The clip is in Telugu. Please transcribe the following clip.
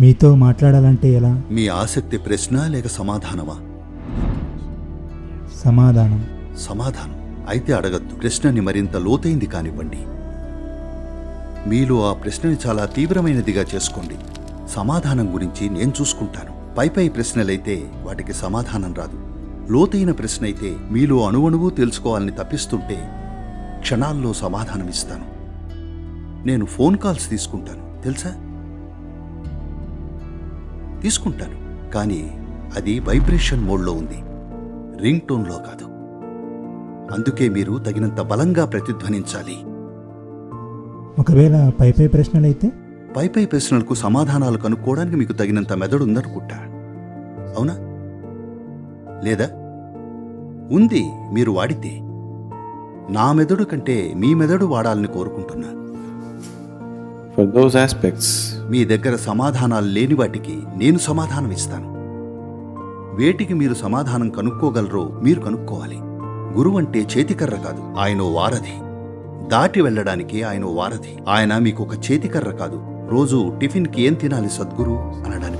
మీతో మాట్లాడాలంటే ఎలా? మీ ఆసక్తి ప్రశ్న లేక సమాధానమా? సమాధానం. సమాధానం. అయితే అడగద్దు. ప్రశ్నని మరింత లోతైంది కానివ్వండి. మీలో ఆ ప్రశ్నని చాలా తీవ్రమైనదిగా చేసుకోండి. సమాధానం గురించి నేను చూసుకుంటాను. పై పై ప్రశ్నలైతే వాటికి సమాధానం రాదు. లోతైన ప్రశ్న అయితే మీలో అణువణువు తెలుసుకోవాలని తప్పిస్తుంటే క్షణాల్లో సమాధానం ఇస్తాను నేను ఫోన్ కాల్స్ తీసుకుంటాను. తెలుసా? తీసుకుంటాను. కానీ అది వైబ్రేషన్ మోడ్లో ఉంది. రింగ్ టోన్లో కాదు. అందుకే మీరు తగినంత బలంగా ప్రతిధ్వనించాలి. ఒకవేళ పై పై ప్రశ్నలైతే? పై పై ప్రశ్నలకు సమాధానాలు కనుక్కోవడానికి మీకు తగినంత మెదడు ఉందనుకుంటా. అవునా? లేదా? ఉంది మీరు వాడితే. నా మెదడు కంటే మీ మెదడు వాడాలని కోరుకుంటున్నా. ఫర్ దోస్ ఆస్పెక్ట్స్ మీ దగ్గర సమాధానాలు లేని వాటికి నేను సమాధానం ఇస్తాను. వేటికి మీరు సమాధానం కనుక్కోగలరో మీరు కనుక్కోవాలి. గురువు అంటే చేతికర్ర కాదు ఆయన వారధి. దాటి వెళ్ళడానికి ఆయన వారధి. ఆయన మీకు ఒక చేతికర్ర కాదు. రోజు టిఫిన్కి ఏం తినాలి సద్గురు? అనడానికి.